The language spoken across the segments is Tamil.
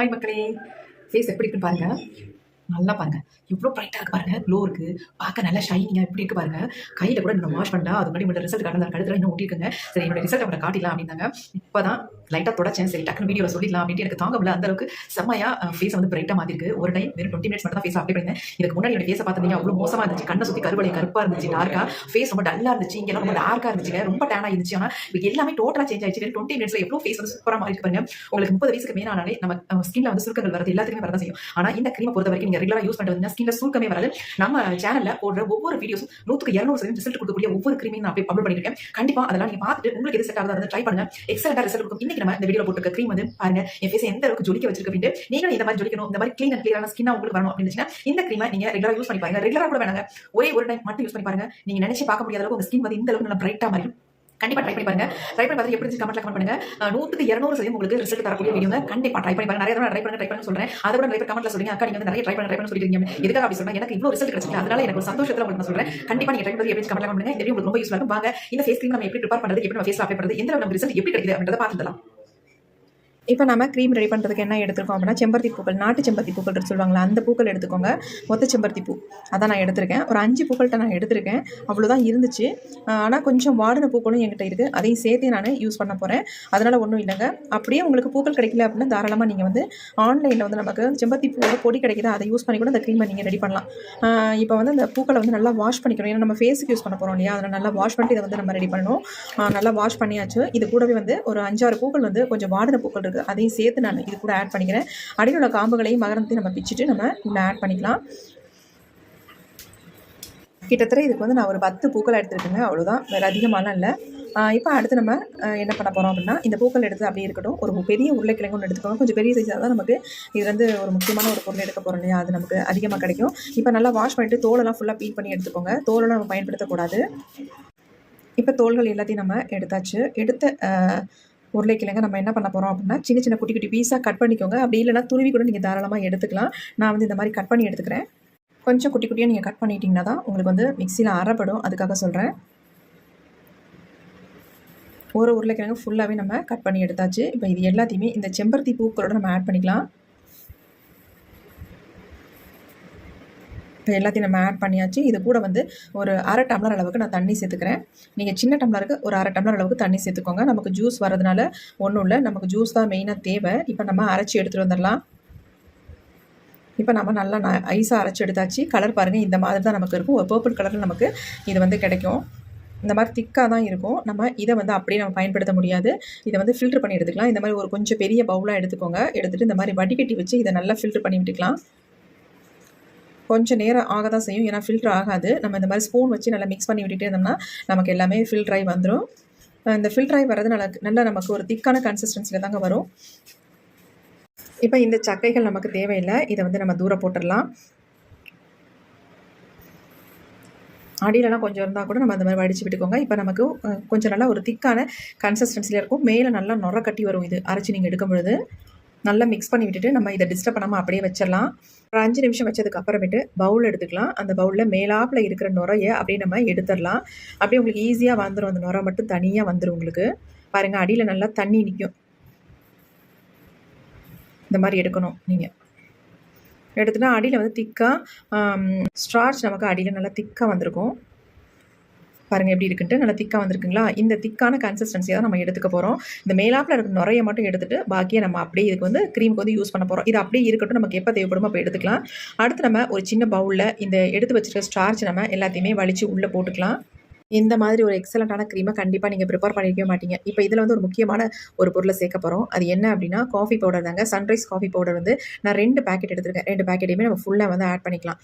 ஹாய் மக்களே. ஃபேஸ் எப்படி இருக்குன்னு பாருங்கள் நல்லா பாருங்க. இவ்வளோ பிரைட்டாக இருக்கு பாருங்க. க்ளோ இருக்கு. பார்க்க நல்லா ஷைனிங்காக எப்படி இருக்கு பாருங்க. கையில் கூட நான் வாஷ் பண்ணல அது முன்னாடி மட்டும் ரிசல்ட் கடந்த கழுத்துல இன்னும் ஓட்டிருக்குங்க சரி என்னோட ரிசல்ட் அவங்களை காட்டிலாம் அப்படின்னாங்க. இப்போ தான் லைட்டாக தொடச்சேன். சரி டக்குனு வீடியோவில் சொல்லிடலாம் அப்படின்ட்டு எனக்கு தாங்க முடியல. அந்த அளவுக்கு செம்மையா ஃபேஸ் வந்து பிரைட்டாக மாத்திருக்கு ஒரு டைம் வெறும் டுவெண்ட்டி மினிட்ஸ் மட்டும் தான் ஃபேஸ் அப்ளை பண்ணேன் இதுக்கு முன்னாடி என்னோட ஃபேஸை பார்த்தீங்க அவ்வளோ மோசமாக இருந்துச்சு. கண்ணை சுற்றி கருவளை கருப்பாக இருந்துச்சு டார்க்காக ஃபேஸ் ரொம்ப டல்லாக இருந்துச்சு. இங்கெல்லாம் ரொம்ப டார்க்காக இருந்துச்சுங்க. ரொம்ப டேனாக இருந்துச்சு ஆனால் இப்போ எல்லாமே டோட்டலாக சேஞ்ச் ஆயிடுச்சு. டுவெண்ட்டி மினிட்ஸில் எவ்வளோ ஃபேஸ் வந்து சூப்பராக மாறி பாருங்க. உங்களுக்கு முப்பது வயசுக்கு மேலானாலே நம்ம ஸ்கின்ல வந்து சுருக்கங்கள் வரது எல்லாத்துக்குமே வரதான் செய்யும். ஆனால் இந்த கிரீமை பொறுத்த வரைக்கும் நீங்கள் ரெகுலராக யூஸ் பண்ணுறது ஸ்கின்ல சுருக்கமே வராது. நம்ம சேனல்ல போடுற ஒவ்வொரு வீடியோஸும் நூற்றுக்கு இரநூறு சதவீதம் ரிசல்ட் கொடுக்கக்கூடிய ஒவ்வொரு கிரீமையும் நான் அப்படியே பப்ளிக் பண்ணிருக்கேன். கண்டிப்பா அதெல்லாம் நீங்க பார்த்துட்டு உங்களுக்கு எது செட் ஆகுதா ட்ரை பண்ணுங்க. எக்ஸலண்டா ரிசல்ட் கொடுக்கும். இன்னைக்கு நம்ம இந்த வீடியோ போட்டுருக்க க்ரீம் வந்து பாருங்க. என் ஃபேஸ் எந்த அளவுக்கு ஜொலிக்க வச்சிருக்கு அப்படின்ட்டு நீங்களும் இந்த மாதிரி ஜொலிக்கணும். இந்த மாதிரி க்ளீன் அண்ட் கிளியரான ஸ்கின்னா உங்களுக்கு வரணும் அப்படின்னு இந்த கிரீமை நீங்க ரெகுலரா யூஸ் பண்ணி பாருங்க. ரெகுலரா கூட வேணாங்க. ஒரே ஒரு டைம் மட்டும் யூஸ் பண்ணி பாருங்க. நீங்க நினைச்சு பார்க்க முடியாத அளவுக்கு உங்க ஸ்கின் வந்து இந்த அளவுக்கு நல்லா பிரைட்டா மாறிடும். கண்டிப்பா ட்ரை பண்ணி பாருங்க. ட்ரை பண்ணி பார்த்து எப்படி கமெண்ட்ல கமெண்ட் பண்ணுங்க. அஹ் நூத்துக்கு இரநூறு சதவீதம் உங்களுக்கு ரிசல்ட் தரக்கூடிய வீடியோ கண்டிப்பா ட்ரை பண்ணி பாருங்க. நிறைய தடவை ட்ரை பண்ண ட்ரை பண்ண சொல்றேன். அதை விட நிறைய கமெண்ட்ல சொல்லுங்க அக்கா நீங்க நிறைய ட்ரை பண்ண ட்ரை பண்ண சொல்லிருக்கீங்க எதுக்காக அப்படி சொல்றேன் எனக்கு இவ்வளவு ரிசல்ட் கிடைச்சிருக்கு அதனால எனக்கு சந்தோஷத்துல உங்களுக்கு நான் சொல்றேன். கண்டிப்பா நீங்க ட்ரை பண்ணி எப்படி கமெண்ட் பண்ணுங்க. இந்த உங்களுக்கு ரொம்ப யூஸ்ஃபுல்லாக வாங்க இந்த ஃபேஸ் கிரீம் நம்ம எப்படி ப்ரிப்பேர் பண்றது எப்படி நம்ம ஃபேஸ் அப்ளை பண்றது எந்த நம்ம ரிசல்ட் எப்படி கிடைக்குது அப்படின்றத பார்த்துடலாம் இப்போ நம்ம க்ரீம் ரெடி பண்ணுறதுக்கு என்ன எடுத்துருக்கோம் அப்படின்னா செம்பருத்தி பூக்கள் நாட்டு செம்பருத்தி பூக்கள் சொல்லுவாங்களா அந்த பூக்கள் எடுத்துக்கோங்க. மொத்த செம்பருத்தி பூ. அதான் நான் எடுத்திருக்கேன். ஒரு அஞ்சு பூக்கள்கிட்ட நான் எடுத்திருக்கேன். அவ்வளோதான் இருந்துச்சு. ஆனால் கொஞ்சம் வாடின பூக்களும் என்கிட்ட இருக்குது அதையும் சேர்த்து நான் யூஸ் பண்ண போகிறேன் அதனால் ஒன்றும் இல்லைங்க. அப்படியே உங்களுக்கு பூக்கள் கிடைக்கல அப்படின்னா தாராளமாக நீங்கள் வந்து ஆன்லைனில் வந்து நமக்கு செம்பருத்தி பூவோட பொடி கிடைக்குது அதை யூஸ் பண்ணி கூட அந்த க்ரீமை நீங்கள் ரெடி பண்ணலாம். இப்போ வந்து அந்த பூக்களை வந்து நல்லா வாஷ் பண்ணிக்கணும். ஏன்னா நம்ம ஃபேஸுக்கு யூஸ் பண்ண போகிறோம் இல்லையா? அதனால் நல்லா வாஷ் பண்ணிட்டு இதை வந்து நம்ம ரெடி பண்ணணும். நல்லா வாஷ் பண்ணியாச்சு. இது கூடவே வந்து ஒரு அஞ்சாறு பூக்கள் வந்து கொஞ்சம் வாடின பூக்கள் இருக்குது அதையும் சேர்த்து நான் இது கூட ஆட் பண்ணிக்கிறேன். அடியில் உள்ள காம்புகளையும் மகரத்தையும் நம்ம பிச்சுட்டு நம்ம இதில் ஆட் பண்ணிக்கலாம். கிட்டத்தட்ட இதுக்கு வந்து நான் ஒரு பத்து பூக்கள் எடுத்துருக்கேங்க அவ்வளோதான் வேறு அதிகமாலாம் இல்லை. இப்போ அடுத்து நம்ம என்ன பண்ண போகிறோம் அப்படின்னா இந்த பூக்கள் எடுத்து அப்படியே இருக்கட்டும். ஒரு பெரிய உருளைக்கிழங்கு ஒன்று எடுத்துக்கோங்க. கொஞ்சம் பெரிய சைஸாக தான் நமக்கு இது வந்து ஒரு முக்கியமான ஒரு பொருள் எடுக்க போகிறோம் இல்லையா? அது நமக்கு அதிகமாக கிடைக்கும். இப்போ நல்லா வாஷ் பண்ணிட்டு தோலெல்லாம் ஃபுல்லாக பீல் பண்ணி எடுத்துக்கோங்க. தோலெல்லாம் நம்ம பயன்படுத்தக்கூடாது. இப்போ தோல்கள் எல்லாத்தையும் நம்ம எடுத்தாச்சு. எடுத்த உருளைக்கிழங்க நம்ம என்ன பண்ண போகிறோம் அப்படின்னா சின்ன சின்ன குட்டி குட்டி பீஸாக கட் பண்ணிக்கோங்க. அப்படி இல்லைன்னா துருவி கூட நீங்கள் தாராளமாக எடுத்துக்கலாம். நான் வந்து இந்த மாதிரி கட் பண்ணி எடுத்துக்கிறேன். கொஞ்சம் குட்டி குட்டியாக நீங்கள் கட் பண்ணிட்டீங்கன்னா தான் உங்களுக்கு வந்து மிக்சியில் அரைப்படும். அதுக்காக சொல்கிறேன் ஒரு உருளைக்கிழங்கு ஃபுல்லாகவே நம்ம கட் பண்ணி எடுத்தாச்சு. இப்போ இது எல்லாத்தையுமே இந்த செம்பருத்தி பூக்களோட நம்ம ஆட் பண்ணிக்கலாம். இப்போ எல்லாத்தையும் நம்ம ஆட் பண்ணியாச்சு. இது கூட வந்து ஒரு அரை டம்ளர் அளவுக்கு நான் தண்ணி சேர்த்துக்கிறேன். நீங்கள் சின்ன டம்ளருக்கு ஒரு அரை டம்ளர் அளவுக்கு தண்ணி சேர்த்துக்கோங்க. நமக்கு ஜூஸ் வரதுனால ஒன்றும் இல்லை. நமக்கு ஜூஸ் தான் மெயினாக தேவை. இப்போ நம்ம அரைச்சி எடுத்துகிட்டு வந்துடலாம். இப்போ நம்ம நல்லா நான் ஐஸாக அரைச்சி எடுத்தாச்சு. கலர் பாருங்கள் இந்த மாதிரி தான் நமக்கு இருக்கும். ஒரு பர்பிள் கலரில் நமக்கு இது வந்து கிடைக்கும். இந்த மாதிரி திக்காக தான் இருக்கும். நம்ம இதை வந்து அப்படியே நம்ம பயன்படுத்த முடியாது. இதை வந்து ஃபில்டர் பண்ணி எடுத்துக்கலாம். இந்த மாதிரி ஒரு கொஞ்சம் பெரிய பவுலாக எடுத்துக்கோங்க. எடுத்துகிட்டு இந்த மாதிரி வடிகட்டி வச்சு இதை நல்லா ஃபில்டர் பண்ணி விட்டுக்கலாம். கொஞ்சம் நேரம் ஆக தான் செய்யும். ஏன்னா ஃபில்டர் ஆகாது. நம்ம இந்த மாதிரி ஸ்பூன் வச்சு நல்லா மிக்ஸ் பண்ணி விட்டுட்டே இருந்தோம்னா நமக்கு எல்லாமே ஃபில்டர் ஆகி வந்துடும் இந்த ஃபில்டர் ஆகி வர்றது நல்லா நல்லா நமக்கு ஒரு திக்கான கன்சிஸ்டன்சியில் தாங்க வரும். இப்போ இந்த சக்கைகள் நமக்கு தேவையில்லை. இதை வந்து நம்ம தூரம் போட்டுடலாம். அடியிலலாம் கொஞ்சம் இருந்தால் கூட நம்ம அந்த மாதிரி வடித்து விட்டுக்கோங்க. இப்போ நமக்கு கொஞ்சம் நல்லா ஒரு திக்கான கன்சிஸ்டன்சியில் இருக்கும். மேலே நல்லா நுர கட்டி வரும் இது. அரைச்சி நீங்கள் எடுக்கும் பொழுது நல்லா மிக்ஸ் பண்ணி விட்டுட்டு நம்ம இதை டிஸ்டர்ப் பண்ணாமல் அப்படியே வச்சிடலாம். ஒரு அஞ்சு நிமிஷம் வச்சதுக்கு அப்புறமேட்டு பவுல் எடுத்துக்கலாம். அந்த பவுலில் மேலாப்பில் இருக்கிற நுரையை அப்படியே நம்ம எடுத்துடலாம். அப்படியே உங்களுக்கு ஈஸியாக வந்துடும் அந்த நுரை மட்டும் தனியாக வந்துடும் உங்களுக்கு. பாருங்கள் அடியில் நல்லா தண்ணி நிற்கும் இந்த மாதிரி எடுக்கணும் நீங்கள் எடுத்துனா அடியில் வந்து திக்காக ஸ்ட்ராச் நமக்கு அடியில் நல்லா திக்காக வந்திருக்கும். பாருங்கள் எப்படி இருக்குன்ட்டு. நல்லா திக்காக வந்திருக்குங்களா? இந்த திக்கான கன்சிஸ்டன்சியை தான் நம்ம எடுத்துக்க போகிறோம் இந்த மேலாப்பில் இருக்க நுரைய மட்டும் எடுத்துட்டு பாக்கியை நம்ம அப்படியே இதுக்கு வந்து க்ரீமுக்கு வந்து யூஸ் பண்ண போகிறோம் இது அப்படியே இருக்கட்டும். நமக்கு எப்போ தேவைப்படுமோ அப்போ எடுத்துக்கலாம். அடுத்து நம்ம ஒரு சின்ன பவுலில் இந்த எடுத்து வச்சுருக்க ஸ்டார்ச் நம்ம எல்லாத்தையுமே வலித்து உள்ளே போட்டுக்கலாம். இந்த மாதிரி ஒரு எக்ஸலண்ட்டான க்ரீமை கண்டிப்பாக நீங்கள் ப்ரிப்பேர் பண்ணியிருக்கவே மாட்டீங்க. இப்போ இதில் வந்து ஒரு முக்கியமான ஒரு பொருளை சேர்க்க போகிறோம் அது என்ன அப்படின்னா காஃபி பவுடர் தாங்க. சன்ரைஸ் காஃபி பவுடர் வந்து நான் ரெண்டு பேக்கெட் எடுத்துருக்கேன். ரெண்டு பேக்கெட்டையுமே நம்ம ஃபுல்லாக வந்து ஆட் பண்ணிக்கலாம்.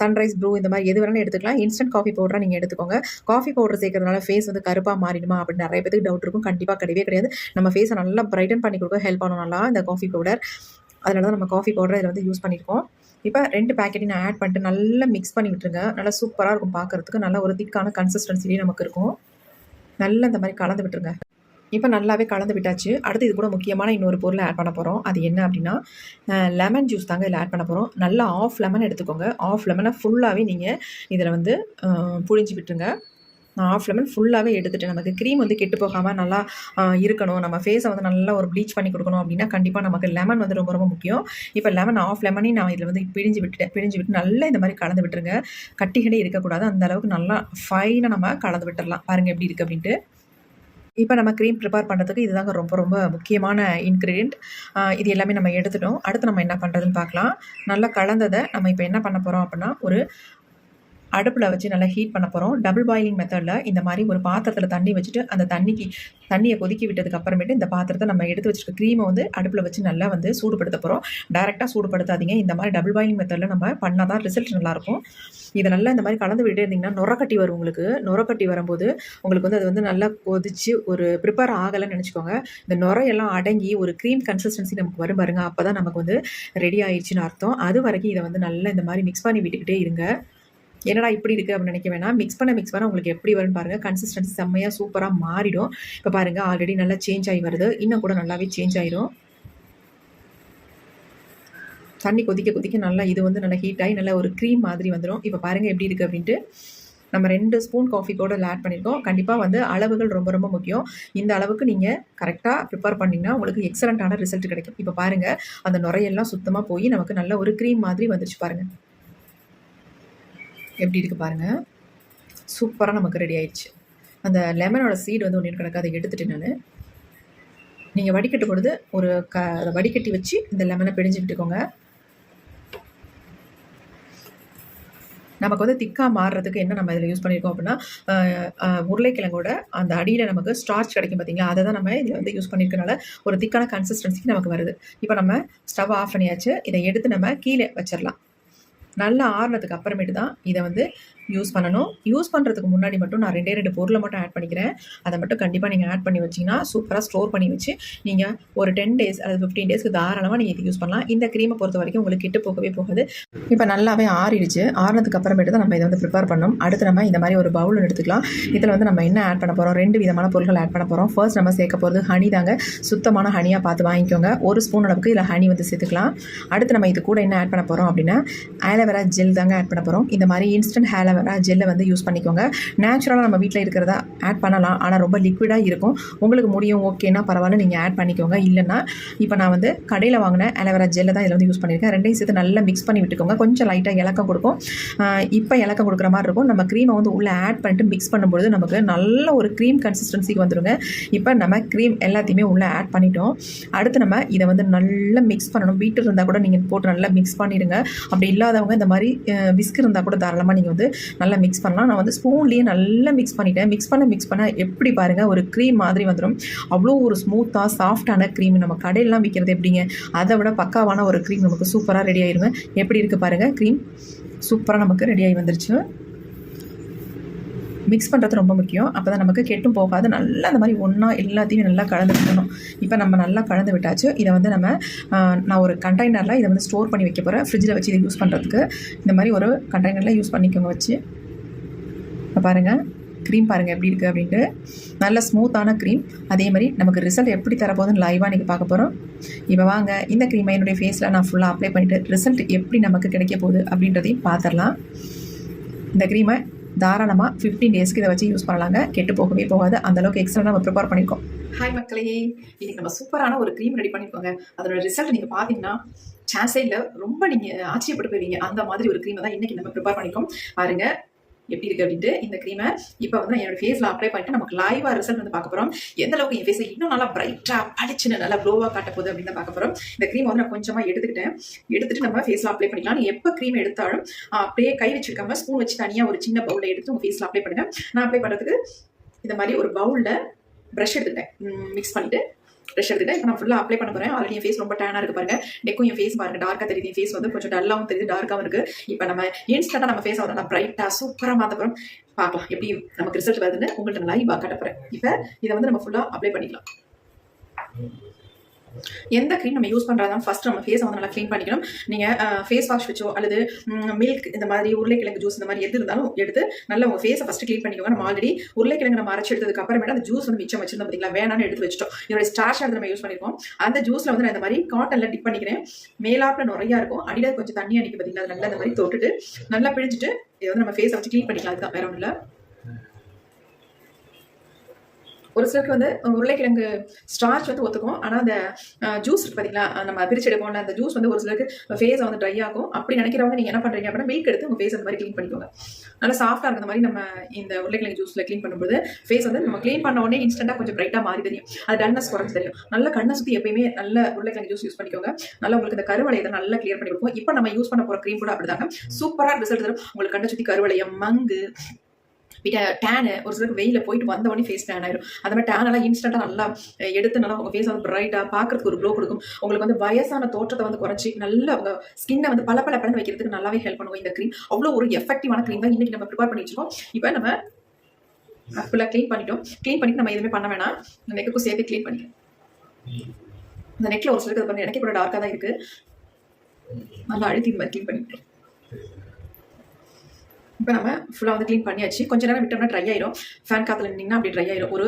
சன்ரைஸ் ப்ரூ இந்த மாதிரி எது வேணாலும் எடுத்துக்கலாம். இன்ஸ்டன்ட் காஃபி பவுடராக நீங்கள் எடுத்துக்கோங்க. காஃபி பவுடர் சேர்க்கறதுனால ஃபேஸ் வந்து கருப்பாக மாறிடுமா அப்படின்னு நிறைய பேருக்கு டவுட் இருக்கும். கண்டிப்பாக கிடையவே கிடையாது. நம்ம ஃபேஸை நல்லா பிரைட்டன் பண்ணி கொடுக்க ஹெல்ப் பண்ணும் நல்லா இந்த காஃபி பவுடர் அதனால தான் நம்ம காஃபி பவுடர் இதில் வந்து யூஸ் பண்ணியிருக்கோம் இப்போ ரெண்டு பேக்கெட்டையும் நான் ஆட் பண்ணிட்டு நல்லா மிக்ஸ் பண்ணி விட்டுருங்க நல்லா சூப்பராக இருக்கும் பார்க்கறதுக்கு நல்ல ஒரு திக்கான கன்சிஸ்டன்சிலேயே நமக்கு இருக்கும். நல்லா இந்த மாதிரி கலந்து விட்டுருங்க. இப்போ நல்லாவே கலந்து விட்டாச்சு. அடுத்து இது கூட முக்கியமான இன்னொரு பொருளை ஆட் பண்ண போகிறோம் அது என்ன அப்படின்னா லெமன் ஜூஸ் தாங்க இதில் ஆட் பண்ண போகிறோம் நல்லா ஆஃப் லெமன் எடுத்துக்கோங்க. ஆஃப் லெமனை ஃபுல்லாகவே நீங்கள் இதில் வந்து புழிஞ்சு விட்டுருங்க. ஆஃப் லெமன் ஃபுல்லாகவே எடுத்துகிட்டு நமக்கு க்ரீம் வந்து கெட்டு போகாமல் நல்லா இருக்கணும். நம்ம ஃபேஸை வந்து நல்லா ஒரு ப்ளீச் பண்ணி கொடுக்கணும் அப்படின்னா கண்டிப்பாக நமக்கு லெமன் வந்து ரொம்ப ரொம்ப முக்கியம். இப்போ லெமன் ஆஃப் லெமனையும் நான் இதில் வந்து பிழிஞ்சு விட்டுட்டேன். பிழிஞ்சு விட்டு நல்லா இந்த மாதிரி கலந்து விட்டுருங்க. கட்டிகளே இருக்கக்கூடாது. அந்த அளவுக்கு நல்லா ஃபைனாக நம்ம கலந்து விட்டுடலாம் பாருங்கள் எப்படி இருக்குது அப்படின்ட்டு. இப்போ நம்ம க்ரீம் ப்ரிப்பேர் பண்ணுறதுக்கு இதுதாங்க ரொம்ப ரொம்ப முக்கியமான இன்க்ரீடியண்ட் இது எல்லாமே நம்ம எடுத்துட்டோம். அடுத்து நம்ம என்ன பண்ணுறதுன்னு பார்க்கலாம். நல்லா கலந்ததை நம்ம இப்போ என்ன பண்ண போகிறோம் அப்படின்னா ஒரு அடுப்பில் வச்சு நல்லா ஹீட் பண்ண போகிறோம் டபுள் பாயிலிங் மெத்தடில் இந்த மாதிரி ஒரு பாத்திரத்தில் தண்ணி வச்சுட்டு அந்த தண்ணிக்கு தண்ணியை கொதிக்க விட்டதுக்கு அப்புறமேட்டு இந்த பாத்திரத்தை நம்ம எடுத்து வச்சுருக்க க்ரீமை வந்து அடுப்பில் வச்சு நல்லா வந்து சூடுபடுத்த போகிறோம் டேரெக்டாக சூடுபடுத்தாதீங்க. இந்த மாதிரி டபுள் பாயிலிங் மெத்தடில் நம்ம பண்ணால் தான் ரிசல்ட் நல்லாயிருக்கும் இதை நல்லா இந்த மாதிரி கலந்து விட்டே இருந்தீங்கன்னா நுரக்கட்டி வரும் உங்களுக்கு. நுரக்கட்டி வரும்போது உங்களுக்கு வந்து அது வந்து நல்லா கொதிச்சு ஒரு ப்ரிப்பேர் ஆகலைன்னு நினச்சிக்கோங்க. இந்த நுரையெல்லாம் அடங்கி ஒரு க்ரீம் கன்சிஸ்டன்சி நமக்கு வரும் பாருங்க. அப்போ தான் நமக்கு வந்து ரெடி ஆயிடுச்சுன்னு அர்த்தம். அது வரைக்கும் இதை வந்து நல்லா இந்த மாதிரி மிக்ஸ் பண்ணி விட்டுக்கிட்டே இருங்க. என்னடா இப்படி இருக்குது அப்படின்னு நினைக்க வேணாம். மிக்ஸ் பண்ண மிக்ஸ் பண்ண உங்களுக்கு எப்படி வரும்னு பாருங்கள் கன்சிஸ்டன்சி செம்மையாக சூப்பராக மாறிடும். இப்போ பாருங்கள் ஆல்ரெடி நல்லா சேஞ்ச் ஆகி வருது. இன்னும் கூட நல்லாவே சேஞ்ச் ஆகிடும் தண்ணி கொதிக்க கொதிக்க நல்லா இது வந்து நல்லா ஹீட் ஆகி நல்லா ஒரு க்ரீம் மாதிரி வந்துடும் இப்போ பாருங்கள் எப்படி இருக்குது அப்படின்ட்டு. நம்ம ரெண்டு ஸ்பூன் காஃபி கூட ஆட் பண்ணியிருக்கோம் கண்டிப்பாக வந்து அளவுகள் ரொம்ப ரொம்ப முக்கியம். இந்த அளவுக்கு நீங்கள் கரெக்டாக ப்ரிப்பேர் பண்ணிங்கன்னா உங்களுக்கு எக்ஸலண்ட்டான ரிசல்ட் கிடைக்கும். இப்போ பாருங்கள் அந்த நுரையெல்லாம் சுத்தமாக போய் நமக்கு நல்ல ஒரு க்ரீம் மாதிரி வந்துச்சு பாருங்கள் எப்படி இருக்குது பாருங்கள் சூப்பராக நமக்கு ரெடி ஆயிடுச்சு. அந்த லெமனோட சீடு வந்து ஒன்று கிடக்கு அதை எடுத்துட்டு நான் நீங்கள் வடிகட்டும் பொழுது ஒரு க அதை வடிகட்டி வச்சு இந்த லெமனை பிழிஞ்சு விட்டுக்கோங்க. நமக்கு வந்து திக்காக மாறுறதுக்கு என்ன நம்ம இதில் யூஸ் பண்ணியிருக்கோம் அப்படின்னா உருளைக்கிழங்கோட அந்த அடியில் நமக்கு ஸ்டார்ச் கிடைக்கும் பார்த்தீங்களா அதை தான் நம்ம இதில் வந்து யூஸ் பண்ணியிருக்கனால ஒரு திக்கான கன்சிஸ்டன்சிக்கு நமக்கு வருது. இப்போ நம்ம ஸ்டவ் ஆஃப் பண்ணியாச்சு. இதை எடுத்து நம்ம கீழே வச்சிடலாம். நல்லா ஆறுனதுக்கு அப்புறமேட்டு தான் இதை வந்து யூஸ் பண்ணணும். யூஸ் பண்ணுறதுக்கு முன்னாடி மட்டும் நான் ரெண்டே ரெண்டு பொருளை மட்டும் ஆட் பண்ணிக்கிறேன். அதை மட்டும் கண்டிப்பாக நீங்கள் ஆட் பண்ணி வச்சிங்கன்னா சூப்பராக ஸ்டோர் பண்ணி வச்சு நீங்கள் ஒரு டென் டேஸ் அல்லது ஃபிஃப்டீன் டேஸ்க்கு தாராளமாக நீங்கள் இது யூஸ் பண்ணலாம். இந்த க்ரீமை பொறுத்த வரைக்கும் உங்களுக்கு கிட்ட போகவே போகாது. இப்போ நல்லாவே ஆறிடுச்சு. ஆறினதுக்கு அப்புறமேட்டு தான் நம்ம இதை வந்து ப்ரிப்பேர் பண்ணோம். அடுத்து நம்ம இந்த மாதிரி ஒரு பவுல் எடுத்துக்கலாம். இதில் வந்து நம்ம என்ன ஆட் பண்ண போகிறோம் ரெண்டு விதமான பொருட்கள் ஆட் பண்ண போகிறோம் ஃபர்ஸ்ட் நம்ம சேர்க்க போகிறது ஹனி தாங்க. சுத்தமான ஹனியாக பார்த்து வாங்கிக்கோங்க. ஒரு ஸ்பூன் அளவுக்கு இதில் ஹனி வந்து சேர்த்துக்கலாம். அடுத்து நம்ம இது கூட என்ன ஆட் பண்ண போகிறோம் அப்படின்னா ஆலோவேரா ஜெல் தாங்க ஆட் பண்ண போகிறோம் இந்த மாதிரி இன்ஸ்டன்ட் ஆலோவேரா ஜெல்லை வந்து யூஸ் பண்ணிக்கோங்க. நேச்சுரலாக நம்ம வீட்டில் இருக்கிறத ஆட் பண்ணலாம். ஆனால் ரொம்ப லிக்விடாக இருக்கும். உங்களுக்கு முடியும் ஓகேனா பரவாயில்ல நீங்கள் ஆட் பண்ணிக்கோங்க. இல்லைன்னா இப்போ நான் வந்து கடையில் வாங்கின அலோவேரா ஜெல்லை தான் இதில் வந்து யூஸ் பண்ணியிருக்கேன். ரெண்டையும் சேர்த்து நல்லா மிக்ஸ் பண்ணி விட்டுக்கோங்க. கொஞ்சம் லைட்டாக இலக்கம் கொடுக்கும். இப்போ இலக்கம் கொடுக்குற மாதிரி இருக்கும். நம்ம க்ரீமை வந்து உள்ளே ஆட் பண்ணிட்டு மிக்ஸ் பண்ணும்போது நமக்கு நல்ல ஒரு க்ரீம் கன்சிஸ்டன்சிக்கு வந்துடுங்க இப்போ நம்ம க்ரீம் எல்லாத்தையுமே உள்ளே ஆட் பண்ணிட்டோம். அடுத்து நம்ம இதை வந்து நல்லா மிக்ஸ் பண்ணணும். பீட்டர் இருந்தால் கூட நீங்கள் போட்டு நல்லா மிக்ஸ் பண்ணிடுங்க. அப்படி இல்லாதவங்க இந்த மாதிரி விஸ்க் இருந்தால் கூட தாராளமாக நீங்கள் வந்து நல்லா மிக்ஸ் பண்ணலாம். நான் வந்து ஸ்பூன்லேயே நல்லா மிக்ஸ் பண்ணிட்டேன். மிக்ஸ் பண்ண மிக்ஸ் பண்ண எப்படி பாருங்கள் ஒரு க்ரீம் மாதிரி வந்துடும் அவ்வளோ ஒரு ஸ்மூத்தாக சாஃப்டான க்ரீம் நம்ம கடையெல்லாம் விற்கிறது எப்படிங்க? அதை விட பக்காவான ஒரு க்ரீம் நமக்கு சூப்பராக ரெடி ஆயிருங்க. எப்படி இருக்குது பாருங்கள் க்ரீம் சூப்பராக நமக்கு ரெடி ஆகி வந்துருச்சு. மிக்ஸ் பண்ணுறது ரொம்ப முக்கியம். அப்போ தான் நமக்கு கெட்டும் போகாது. நல்லா அந்த மாதிரி ஒன்றா எல்லாத்தையும் நல்லா கலந்து விட்டணும் இப்போ நம்ம நல்லா கலந்து விட்டாச்சு. இதை வந்து நம்ம நான் ஒரு கண்டெய்னரில் இதை வந்து ஸ்டோர் பண்ணி வைக்க போகிறேன் ஃப்ரிட்ஜில் வச்சு இதை யூஸ் பண்ணுறதுக்கு இந்த மாதிரி ஒரு கண்டெய்னரில் யூஸ் பண்ணிக்கோங்க வச்சு. இப்போ பாருங்கள் க்ரீம் பாருங்கள் எப்படி இருக்குது அப்படின்ட்டு. நல்ல ஸ்மூத்தான க்ரீம் அதே மாதிரி நமக்கு ரிசல்ட் எப்படி தரப்போகுதுன்னு லைவாக இன்றைக்கி பார்க்க போகிறோம் இப்போ வாங்க. இந்த க்ரீமை என்னுடைய ஃபேஸில் நான் ஃபுல்லாக அப்ளை பண்ணிவிட்டு ரிசல்ட் எப்படி நமக்கு கிடைக்க போகுது அப்படின்றதையும் பார்த்துடலாம். இந்த க்ரீமை தாராளமாக ஃபிஃப்டீன் டேஸ்க்கு இதை வச்சு யூஸ் பண்ணலாங்க. கெட்டு போகவே போகாது. அந்தளவுக்கு எக்ஸ்ட்ரா நம்ம ப்ரிப்பேர் பண்ணியிருக்கோம் ஹாய் மக்களே இன்னைக்கு நம்ம சூப்பரான ஒரு க்ரீம் ரெடி பண்ணிக்கோங்க அதோட ரிசல்ட் நீங்கள் பார்த்தீங்கன்னா சான்ஸே இல்லை ரொம்ப நீங்கள் ஆச்சரியப்பட்டு போயிருவீங்க. அந்த மாதிரி ஒரு க்ரீமை தான் இன்னைக்கு நம்ம ப்ரிப்பேர் பண்ணிக்கோம். பாருங்கள் எப்படி இருக்கு அப்படின்ட்டு இந்த க்ரீமை இப்போ வந்து நான் என்னோட ஃபேஸில் அப்ளை பண்ணிட்டு நமக்கு லைவாக ரிசல்ட் வந்து பார்க்க போகிறோம் எந்த அளவுக்கு என் ஃபேஸை இன்னும் நல்லா பிரைட்டாக அடிச்சுன்னு நல்லா க்ளோவாக காட்ட போகுது அப்படின்னு தான் பார்க்க போகிறோம் இந்த க்ரீம் வந்து நான் கொஞ்சமாக எடுத்துக்கிட்டேன். எடுத்துட்டு நம்ம ஃபேஸில் அப்ளை பண்ணிக்கலாம். நீ எப்போ க்ரீம் எடுத்தாலும் அப்படியே கை வச்சிருக்காம ஸ்பூன் வச்சு தனியாக ஒரு சின்ன பவுலில் எடுத்து உங்கள் ஃபேஸில் அப்ளை பண்ணுங்கள் நான் அப்ளை பண்ணுறதுக்கு இந்த மாதிரி ஒரு பவுலில் ப்ரஷ் எடுத்துட்டேன் மிக்ஸ் பண்ணிவிட்டு ப்ரஷ் எடுத்துட்டேன் இப்போ நான் ஃபுல்லாக அப்ளை பண்ண போகிறேன் ஆல்ரெடி என் ஃபேஸ் ரொம்ப டேனாக இருக்கு பாருங்க. நெக்கும் என் ஃபேஸ் பாருங்க. டார்க்காக தெரியுது. ஃபேஸ் வந்து கொஞ்சம் டல்லாகவும் தெரியுது. டார்க்காகவும் இருக்கு. இப்போ நம்ம இன்ஸ்டன்ட்டாக நம்ம ஃபேஸ் வந்து நல்லா பிரைட்டாக சூப்பராக மாற்ற போகிறோம் பார்க்கலாம் எப்படி நமக்கு ரிசல்ட் வருதுன்னு உங்கள்கிட்ட நல்லா லைவாக காட்ட போகிறேன் இப்போ இதை வந்து நம்ம ஃபுல்லாக அப்ளை பண்ணிக்கலாம். எந்த க்ரீம் நம்ம யூஸ் பண்ணுறதா ஃபஸ்ட் நம்ம ஃபேஸை வந்து நல்லா க்ளீன் பண்ணிக்கணும். நீங்கள் ஃபேஸ் வாஷ் வச்சோ அல்லது மில்க் இந்த மாதிரி உருளைக்கிழங்கு ஜூஸ் இந்த மாதிரி எது இருந்தாலும் எடுத்து நல்லா உங்கள் ஃபேஸை ஃபஸ்ட்டு க்ளீன் பண்ணிக்கோங்க. நம்ம ஆல்ரெடி உருளைக்கிழங்கு நம்ம அரைச்சி எடுத்ததுக்கு அப்புறமேட்டு அந்த ஜூஸ் வந்து மிச்சம் வச்சிருந்தோம் பார்த்தீங்களா வேணாம்னு எடுத்து வச்சிட்டோம். இதோட ஸ்டார்ச் வந்து நம்ம யூஸ் பண்ணிருக்கோம். அந்த ஜூஸில் வந்து நான் இந்த மாதிரி காட்டனில் டிப் பண்ணிக்கிறேன். மேலாப்பில் நிறையா இருக்கும். அடியில் கொஞ்சம் தண்ணி அடிக்க பார்த்தீங்களா அது நல்லா இந்த மாதிரி தொட்டுட்டு நல்லா பிழிஞ்சிட்டு இதை வந்து நம்ம ஃபேஸை வச்சு க்ளீன் பண்ணிக்கலாம். அதுதான் வேற ஒன்றும் இல்லை. ஒரு சிலருக்கு வந்து உருளைக்கிழங்கு ஸ்டார்ச் வந்து ஒத்துக்கும். ஆனால் அந்த ஜூஸ் இருக்கு பார்த்தீங்களா நம்ம பிரிச்சு எடுப்போம்ல அந்த ஜூஸ் வந்து ஒரு சிலருக்கு ஃபேஸை வந்து ட்ரை ஆகும். அப்படி நினைக்கிறவங்க நீங்கள் என்ன பண்ணுறீங்க அப்படின்னா மில்க் எடுத்து உங்கள் ஃபேஸ் அந்த மாதிரி க்ளீன் பண்ணிக்கோங்க. நல்லா சாஃப்டாக இருக்கிற மாதிரி நம்ம இந்த உருளைக்கிழங்கு ஜூஸில் க்ளீன் பண்ணும்போது ஃபேஸ் வந்து நம்ம க்ளீன் பண்ண உடனே இன்ஸ்டன்ட்டாக கொஞ்சம் பிரைட்டாக மாறி தெரியும். அது டல்னஸ் குறைஞ்சு தெரியும். நல்ல கண்ணை சுற்றி எப்பயுமே நல்ல உருளைக்கிழங்கு ஜூஸ் யூஸ் பண்ணிக்கோங்க. நல்லா உங்களுக்கு இந்த கருவளையத்தை நல்லா கிளியர் பண்ணி கொடுக்கும். இப்போ நம்ம யூஸ் பண்ண போகிற க்ரீம் கூட அப்படிதாங்க. சூப்பராக ரிசல்ட் தரும். உங்களுக்கு கண்ணை சுற்றி கருவளையம் மங்கு விட டேனு ஒரு சிலருக்கு வெயில போயிட்டு வந்தவொடனே ஃபேஸ் டேன் ஆயிடும் அந்த மாதிரி டேன் எல்லாம் இன்ஸ்டன்ட்டாக நல்லா எடுத்து நல்லா உங்கள் ஃபேஸ் வந்து பிரைட்டாக பார்க்கறதுக்கு ஒரு க்ளோ கொடுக்கும். உங்களுக்கு வந்து வயசான தோற்றத்தை வந்து குறைச்சி நல்ல உங்கள் ஸ்கின்னை வந்து பல பல பலன்னு வைக்கிறதுக்கு நல்லாவே ஹெல்ப் பண்ணுவோம் இந்த க்ரீம் அவ்வளோ ஒரு எஃபெக்டிவான க்ரீம் தான் இன்னைக்கு நம்ம ப்ரிப்பேர் பண்ணி வச்சிருக்கோம் இப்போ நம்ம ஃபுல்லாக க்ளீன் பண்ணிட்டோம். க்ளீன் பண்ணிட்டு நம்ம எதுவுமே பண்ண வேணாம். இந்த நெக்குக்கும் சேர்த்து க்ளீன் பண்ணிக்கலாம். இந்த நெக்கில் ஒரு சிலருக்கு அது பண்ணி எனக்கு கூட டார்க்காக தான் இருக்குது நல்லா அழுத்தி இந்த மாதிரி க்ளீன் பண்ணிட்டேன் இப்போ நம்ம ஃபுல்லாக வந்து க்ளீன் பண்ணியாச்சு. கொஞ்ச நேரம் விட்டோம்னா ட்ரை ஆயிரும். ஃபேன் காத்துல நின்னிங்கன்னா அப்படி ட்ரை ஆயிரும். ஒரு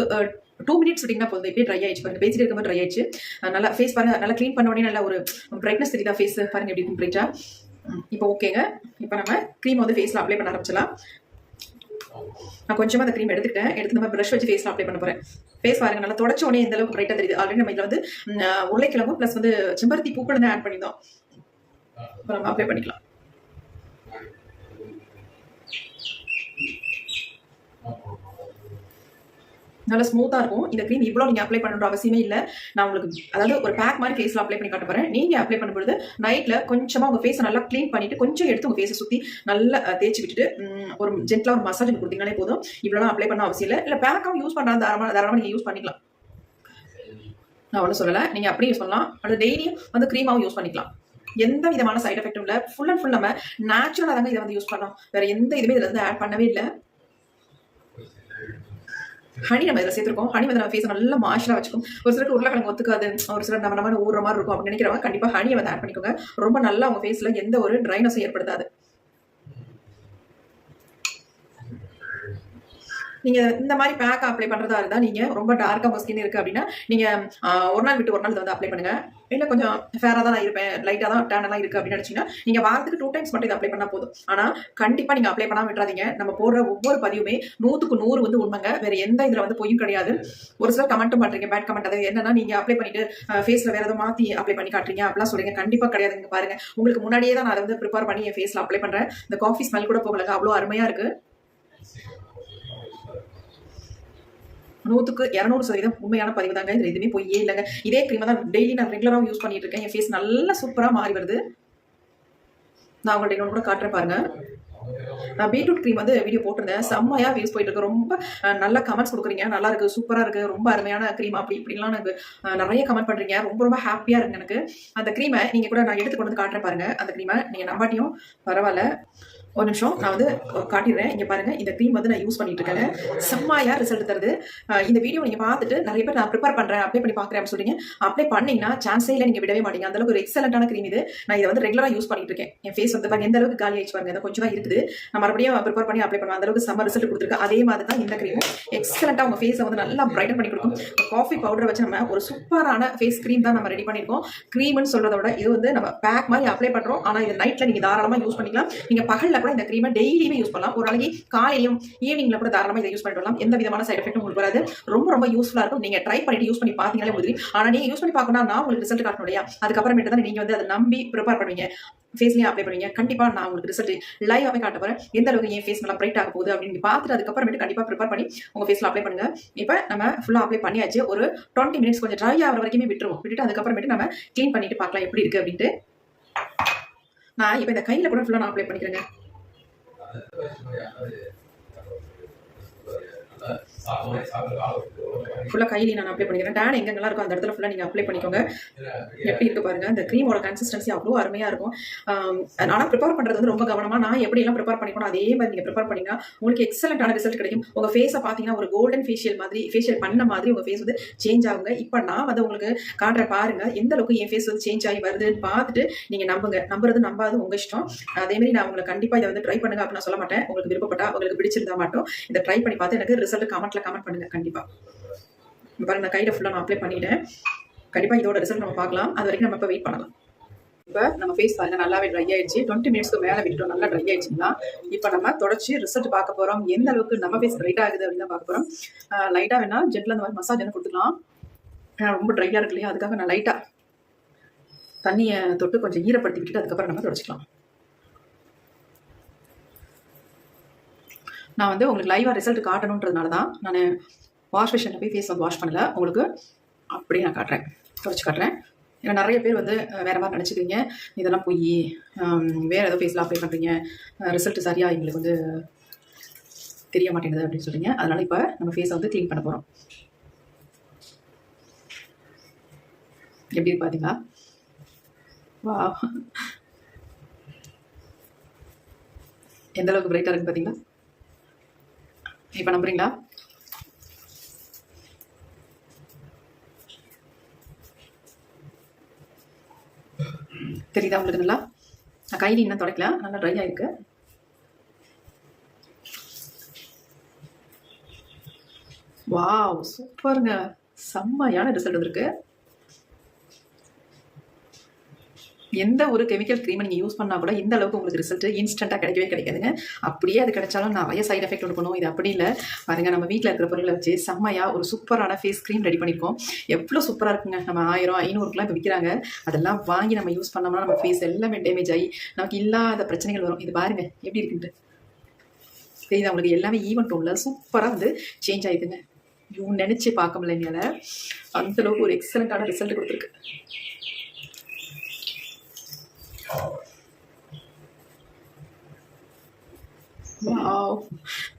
டூ மினிட்ஸ் விட்டிங்கன்னா போதும். இப்படியே ட்ரை ஆயிடுச்சு. பாருங்க பேசிட்டு இருக்கும்போது ட்ரை ஆயிடுச்சு. நல்லா ஃபேஸ் பாருங்க நல்லா க்ளீன் பண்ண உடனே நல்லா ஒரு பிரைட்னஸ் தெரியுதா ஃபேஸ் பாருங்க எப்படி இருக்கும் பிரைட்டா இப்போ ஓகேங்க இப்போ நம்ம க்ரீம் வந்து ஃபேஸில் அப்ளை பண்ண ஆரம்பிச்சலாம் நான் கொஞ்சமாக அந்த க்ரீம் எடுத்துக்கிட்டேன். எடுத்து நம்ம ப்ரஷ் வச்சு ஃபேஸில் அப்ளை பண்ண போகிறேன் ஃபேஸ் பாருங்க நல்லா தொடச்ச உடனே எந்த அளவுக்கு பிரைட்டாக தெரியுது. ஆல்ரெடி நம்ம இதில் வந்து உருளைக்கிழங்கும் ப்ளஸ் வந்து செம்பருத்தி பூக்கள் தான் ஆட் பண்ணியிருந்தோம். இப்போ நம்ம அப்ளை பண்ணிக்கலாம். நல்லா ஸ்மூத்தாக இருக்கும். இந்த க்ரீம் இவ்வளோ நீங்கள் அப்ளை பண்ணுற அவசியமே இல்லை. நான் உங்களுக்கு அதாவது ஒரு பேக் மாதிரி ஃபேஸில் அப்ளை பண்ணி காட்ட போகிறேன் நீங்கள் அப்ளை பண்ணும்போது நைட்டில் கொஞ்சமாக உங்கள் ஃபேஸை நல்லா க்ளீன் பண்ணிவிட்டு கொஞ்சம் எடுத்து உங்கள் ஃபேஸை சுற்றி நல்லா தேய்ச்சி விட்டுட்டு ஒரு ஜென்டலாக ஒரு மசாஜ் கொடுத்தீங்கனாலே போதும். இவ்வளோலாம் அப்ளை பண்ண அவசியம் இல்லை. இல்லை பேக்காகவும் யூஸ் பண்ணுறது தாராளமாக தாராளமாக நீங்கள் யூஸ் பண்ணிக்கலாம். நான் ஒன்றும் சொல்லலை. நீங்கள் அப்படியே யூஸ் பண்ணலாம் அல்லது டெய்லியும் வந்து க்ரீமாகவும் யூஸ் பண்ணிக்கலாம். எந்த விதமான சைட் எஃபெக்ட்டும் இல்லை. ஃபுல் அண்ட் ஃபுல் நம்ம நேச்சுரலாக தாங்க இதை வந்து யூஸ் பண்ணோம் வேறு எந்த இதுவுமே இதில் வந்து ஆட் பண்ணவே இல்லை. ஹனி நம்ம இதில் சேர்த்துருக்கோம். ஹனி வந்து நம்ம ஃபேஸ் நல்லா மாய்ச்சலாக வச்சுக்கும். ஒரு சிலருக்கு உருளைக்கிழங்கு ஒத்துக்காது. ஒரு சிலர் நம்ம நம்ம ஊற மாதிரி இருக்கும் அப்படின்னு நினைக்கிறவங்க கண்டிப்பாக ஹனியை வந்து ஆட் பண்ணிக்கோங்க. ரொம்ப நல்லா உங்கள் ஃபேஸில் எந்த ஒரு ட்ரைனஸும் ஏற்படுத்தாது. நீங்கள் இந்த மாதிரி பேக் அப்ளை பண்ணுறதா இருந்தால் நீங்கள் ரொம்ப டார்க்காக உங்கள் ஸ்கின் இருக்குது அப்படின்னா நீங்கள் ஒரு நாள் விட்டு ஒரு நாள் இதை வந்து அப்ளை பண்ணுங்கள் இல்லை கொஞ்சம் ஃபேராக தான் நான் இருப்பேன் லைட்டாக தான் டேனெல்லாம் இருக்குது அப்படின்னு நினச்சிங்கன்னா நீங்கள் வாரத்துக்கு டூ டைம்ஸ் மட்டும் இதை அப்ளை பண்ணால் போதும். ஆனால் கண்டிப்பாக நீங்கள் அப்ளை பண்ணாமல் விட்டுறாதீங்க. நம்ம போடுற ஒவ்வொரு பதிவுமே நூற்றுக்கு நூறு வந்து உண்மைங்க. வேறு எந்த இதில் வந்து பொய்யும் கிடையாது. ஒரு சிலர் கமெண்ட்டும் பண்ணுறீங்க பேட் கமெண்ட் அது என்னன்னா நீங்கள் அப்ளை பண்ணிட்டு ஃபேஸில் வேறு எதுவும் மாற்றி அப்ளை பண்ணி காட்டுறீங்க அப்படிலாம் சொல்றீங்க. கண்டிப்பாக கிடையாதுங்க பாருங்க. உங்களுக்கு முன்னாடியே தான் நான் அதை வந்து ப்ரிப்பேர் பண்ணி என் ஃபேஸில் அப்ளை பண்ணுறேன் இந்த காஃபி ஸ்மெல் கூட போகலங்க. அவ்வளோ அருமையாக இருக்குது நூற்றுக்கு இரநூறு சதவீதம் உண்மையான பதிவு தாங்க. இதில் எதுவுமே பொய்யே இல்லைங்க. இதே க்ரீமை தான் டெய்லி நான் ரெகுலராக யூஸ் பண்ணிட்டு இருக்கேன். என் ஃபேஸ் நல்லா சூப்பராக மாறி வருது. நான் உங்கள்கிட்ட இன்னொன்று கூட காட்டுறேன் பாருங்க. பீட்ரூட் க்ரீம் வந்து வீடியோ போட்டிருந்தேன். செம்மையாக வியூஸ் போயிட்டு இருக்கு. ரொம்ப நல்ல கமெண்ட்ஸ் கொடுக்குறீங்க. நல்லா இருக்கு. சூப்பராக இருக்கு. ரொம்ப அருமையான க்ரீம் அப்படி இப்படிலாம் எனக்கு நிறைய கமெண்ட் பண்ணுறீங்க ரொம்ப ரொம்ப ஹாப்பியாக இருக்கு எனக்கு. அந்த க்ரீமை நீங்கள் கூட நான் எடுத்து கொண்டு வந்து காட்டுறேன் பாருங்க. அந்த க்ரீமை நீங்கள் நம்பாட்டியும் பரவாயில்ல. ஒரு நிமிஷம். நான் வந்து காட்டிடுறேன். இங்கே பாருங்க. இந்த க்ரீம் வந்து நான் யூஸ் பண்ணிட்டு இருக்கேன். செம்மையா ரிசல்ட் தருது. இந்த வீடியோ நீங்கள் பார்த்துட்டு நிறைய பேர் நான் ப்ரிப்பேர் பண்ணுறேன் அப்ளை பண்ணி பார்க்குறேன் அப்படின்னு அப்ளை பண்ணிங்கன்னா சான்ஸே இல்லை. நீங்கள் விடவே மாட்டீங்க. அந்தளவுக்கு ஒரு எக்ஸலண்டான க்ரீம் இது. நான் இதை வந்து ரெகுலராக யூஸ் பண்ணிட்டு இருக்கேன். என் ஃபேஸ் வந்து பாருங்க. எந்த அளவுக்கு காலி ஆயிடுச்சு பாருங்க. தான் இருக்குது. இருந்தது நான் மறுபடியும் ப்ரிப்பேர் பண்ணி அப்ளை பண்ணுவேன். அந்த அளவுக்கு செம்ம ரிசல்ட் கொடுத்துருக்கு. அதே மாதிரி தான் இந்த க்ரீமும் எக்ஸலண்டா உங்கள் ஃபேஸை வந்து நல்லா பிரைட்டன் பண்ணி கொடுக்கும். காஃபி பவுடர் வச்சு நம்ம ஒரு சூப்பரான ஃபேஸ் க்ரீம் தான் நம்ம ரெடி பண்ணியிருக்கோம். க்ரீம்னு சொல்றத விட இது வந்து நம்ம பேக் மாதிரி அப்ளை பண்ணுறோம் ஆனால் இது நைட்டில் நீங்கள் தாராளமாக யூஸ் பண்ணிக்கலாம். நீங்கள் பகலில் கூட இந்த க்ரீமை டெய்லியுமே யூஸ் பண்ணலாம். ஒரு நாளைக்கு காலையிலும் ஈவினிங்ல கூட தாராளமாக இதை யூஸ் பண்ணிட்டு வரலாம். எந்த விதமான சைட் எஃபெக்ட்டும் உங்களுக்கு வராது. ரொம்ப ரொம்ப யூஸ்ஃபுல்லாக இருக்கும். நீங்கள் ட்ரை பண்ணிட்டு யூஸ் பண்ணி பார்த்தீங்களே முடியும் ஆனால் நீங்கள் யூஸ் பண்ணி பார்க்கணும்னா நான் உங்களுக்கு ரிசல்ட் காட்டணும் இல்லையா? அதுக்கப்புறமேட்டு தான் நீங்கள் வந்து அதை நம்பி ப்ரிப்பேர் பண்ணுவீங்க. ஃபேஸ்லேயே அப்ளை பண்ணுவீங்க. கண்டிப்பாக நான் உங்களுக்கு ரிசல்ட் லைவாகவே காட்ட போகிறேன் எந்த அளவுக்கு என் ஃபேஸ் நல்லா பிரைட் ஆக போகுது அப்படின்னு பார்த்துட்டு அதுக்கப்புறமேட்டு கண்டிப்பாக ப்ரிப்பேர் பண்ணி உங்கள் ஃபேஸில் அப்ளை பண்ணுங்கள் இப்போ நம்ம ஃபுல்லாக அப்ளை பண்ணியாச்சு. ஒரு டுவெண்ட்டி மினிட்ஸ் கொஞ்சம் ட்ரை ஆகிற வரைக்குமே விட்டுருவோம். விட்டுட்டு அதுக்கப்புறமேட்டு நம்ம க்ளீன் பண்ணிட்டு பார்க்கலாம் எப்படி இருக்கு அப்படின்ட்டு. நான் இப்போ இந்த கையில் கூட ஃபுல்லாக நான் அப்ளை பண்ணிக்கிறேங்க. ஃபுல்லாக கையில நான் அப்ளை பண்ணிக்கிறேன். டேன் எங்கெங்கெல்லாம் இருக்கும்? அந்த இடத்துல ஃபுல்லாக நீங்கள் அப்ளை பண்ணிக்கோங்க. எப்படி இருக்கு பாருங்க. அந்த க்ரீமோட கன்சிஸ்டன்சி அவ்வளோ அருமையாக இருக்கும். ஆனால் ப்ரிப்பேர் பண்ணுறது வந்து ரொம்ப கவனமாக நான் எப்படிலாம் ப்ரிப்பேர் பண்ணிக்கணும் அதே மாதிரி நீங்கள் ப்ரிப்பேர் பண்ணிங்கன்னா உங்களுக்கு எக்ஸலண்ட்டான ரிசல்ட் கிடைக்கும். உங்கள் ஃபேஸை பார்த்தீங்கன்னா ஒரு கோல்டன் ஃபேஷியல் மாதிரி ஃபேஷியல் பண்ண மாதிரி உங்கள் ஃபேஸ் வந்து சேஞ்ச் ஆகுங்க. இப்போ நான் வந்து உங்களுக்கு காட்டுற பாருங்க எந்த அளவுக்கு என் ஃபேஸ் வந்து சேஞ்ச் ஆகி வருதுன்னு பார்த்துட்டு நீங்கள் நம்புங்க. நம்புறது நம்பாது உங்கள் இஷ்டம். அதே மாதிரி நான் உங்களுக்கு கண்டிப்பாக இதை வந்து ட்ரை பண்ணுங்க அப்படின்னு நான் சொல்ல மாட்டேன். உங்களுக்கு விருப்பப்பட்டா உங்களுக்கு பிடிச்சிருந்தா மட்டும் இதை ட்ரை பண்ணி பார்த்து எனக்கு ரிசல்ட் கமெண்ட்ல கமெண்ட் பண்ணுங்க கண்டிப்பாக பாருங்க நான் கையில் ஃபுல்லாக நான் அப்ளை பண்ணிட்டேன். கண்டிப்பாக இதோட ரிசல்ட் நம்ம பார்க்கலாம். அது வரைக்கும் நம்ம இப்போ வெயிட் பண்ணலாம். இப்போ நம்ம ஃபேஸ் பாருங்க நல்லாவே ட்ரை ஆயிடுச்சு. டுவெண்ட்டி மினிட்ஸ்க்கு மேலே விட்டுட்டோம் நல்லா ட்ரை ஆயிடுச்சுன்னா இப்போ நம்ம தொடச்சி ரிசல்ட் பார்க்க போகிறோம் எந்த அளவுக்கு நம்ம ஃபேஸ் பிரைட் ஆகுது அப்படின்னு தான் பார்க்க போகிறோம் லைட்டாக வேணா ஜெட்டில் அந்த மாதிரி மசாஜ் என்ன கொடுத்துக்கலாம். ரொம்ப ட்ரையாக இருக்கு இல்லையா? அதுக்காக நான் லைட்டாக தண்ணியை தொட்டு கொஞ்சம் ஈரப்படுத்தி விட்டுட்டு அதுக்கப்புறம் நம்ம தொடச்சிக்கலாம். நான் வந்து உங்களுக்கு லைவாக ரிசல்ட் காட்டணுன்றதுனால தான் நான் வாஷ் மிஷினில் போய் ஃபேஸ் வந்து வாஷ் பண்ணல. உங்களுக்கு அப்படியே நான் காட்டுறேன். தொடச்சி காட்டுறேன். ஏன்னா நிறைய பேர் வந்து வேறு மாதிரி நினச்சிக்கிறீங்க. இதெல்லாம் போய். வேறு ஏதோ ஃபேஸில் அப்ளை பண்ணுறீங்க ரிசல்ட் சரியாக எங்களுக்கு வந்து தெரிய மாட்டேங்குது அப்படின்னு சொல்கிறீங்க அதனால் இப்போ நம்ம ஃபேஸை வந்து க்ளீன் பண்ண போகிறோம் எப்படி பார்த்தீங்களா வா எந்த அளவுக்கு பிரைட்டாக இருக்குது பார்த்தீங்களா இப்போ நம்புறீங்களா? தெரியுதா உங்களுக்கு நல்லா? நான் கையில் இன்னும் துடைக்கல. நல்லா ட்ரை ஆயிருக்கு. வாவ் சூப்பருங்க செம்மையான ரிசல்ட் வந்திருக்கு. எந்த ஒரு கெமிக்கல் க்ரீமை நீங்கள் யூஸ் பண்ணால் கூட இந்த அளவுக்கு உங்களுக்கு ரிசல்ட் இன்ஸ்டண்ட்டாக கிடைக்கவே கிடைக்காதுங்க. அப்படியே அது கிடைச்சாலும் நிறைய சைட் எஃபெக்ட் ஒன்று பண்ணுவோம் இது அப்படி இல்லை. பாருங்க நம்ம வீட்டில் இருக்கிற பொருளை வச்சு செம்மையாக ஒரு சூப்பரான ஃபேஸ் க்ரீம் ரெடி பண்ணியிருக்கோம் எவ்வளோ சூப்பராக இருக்குங்க. நம்ம ஆயிரம் ஐநூறுக்குலாம் இப்போ விற்கிறாங்க அதெல்லாம் வாங்கி நம்ம யூஸ் பண்ணோம்னா நம்ம ஃபேஸ் எல்லாமே டேமேஜ் ஆகி நமக்கு இல்லாத பிரச்சனைகள் வரும். இது பாருங்க எப்படி இருக்குன்ட்டு. தெரியுது அவங்களுக்கு எல்லாமே ஈவன் டோனில் சூப்பராக வந்து சேஞ்ச் ஆயிடுதுங்க. இவங்க நினச்சி பார்க்க முடியல என்னால் அந்த அளவுக்கு ஒரு எக்ஸலண்ட்டான ரிசல்ட் கொடுத்துருக்கு.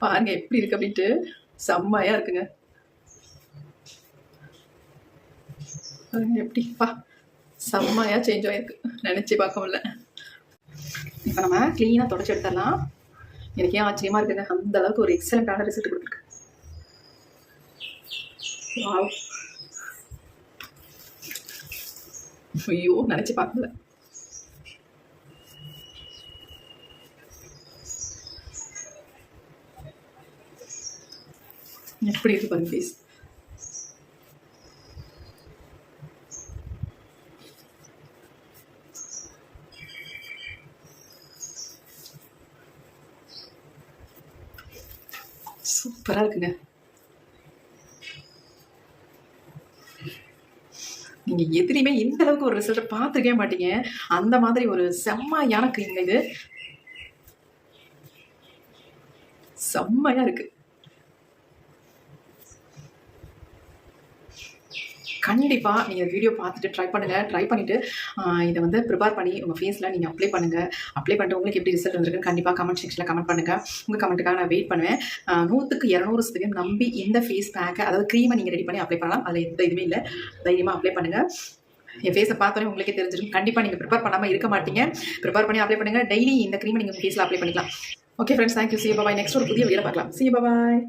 பாருங்க எப்படி இருக்கு அப்படின்ட்டு. செம்மையா இருக்குங்க. பாருங்க எப்படிப்பா. செம்மையா சேஞ்ச் ஆயிருக்கு. நினைச்சு பார்க்க முடியல. இப்போ நம்ம க்ளீனாக தொடச்சி எடுத்துடலாம். எனக்கு ஏன் ஆச்சரியமா இருக்குங்க. அந்த அளவுக்கு ஒரு எக்ஸலண்டான ரிசல்ட் கொடுத்துருக்கு. வாவ் ஐயோ நினைச்சு பார்க்கல எப்படி இருக்கு பாருங்க ஃபேஸ் சூப்பரா இருக்குங்க. நீங்க எதிரியுமே இந்த அளவுக்கு ஒரு ரிசல்ட் பார்த்துருக்கவே மாட்டீங்க. அந்த மாதிரி ஒரு செம்மையான க்ரீம் இது. செம்மையா இருக்கு. கண்டிப்பாக நீங்கள் வீடியோ பார்த்துட்டு ட்ரை பண்ணுங்கள் ட்ரை பண்ணிவிட்டு இதை வந்து ப்ரிப்பேர் பண்ணி உங்கள் ஃபேஸில் நீங்கள் அப்ளை பண்ணுங்கள் அப்ளை பண்ணிட்டு உங்களுக்கு எப்படி ரிசல்ட் வந்திருக்குன்னு கண்டிப்பாக கமெண்ட் செக்ஷனில் கமெண்ட் பண்ணுங்கள் உங்கள் கமெண்ட்டுக்காக நான் வெயிட் பண்ணுவேன். நூற்றுக்கு இரநூறு சதவீதம் நம்பி இந்த ஃபேஸ் பேக்கை அதாவது க்ரீமை நீங்கள் ரெடி பண்ணி அப்ளை பண்ணலாம். அதில் எந்த இதுவுமே இல்லை. தைரியமாக அப்ளை பண்ணுங்கள் என் ஃபேஸை பார்த்தோன்னே உங்களுக்கே தெரிஞ்சிருக்கும் கண்டிப்பாக நீங்கள் ப்ரிப்பேர் பண்ணாமல் இருக்க மாட்டீங்க. ப்ரிப்பேர் பண்ணி அப்ளை பண்ணுங்கள் டெய்லி இந்த க்ரீமை நீங்கள் ஃபேஸில் அப்ளை பண்ணிக்கலாம். Okay friends thank you see bye next ஒரு புதிய வீடியோ பார்க்கலாம். சி பாய்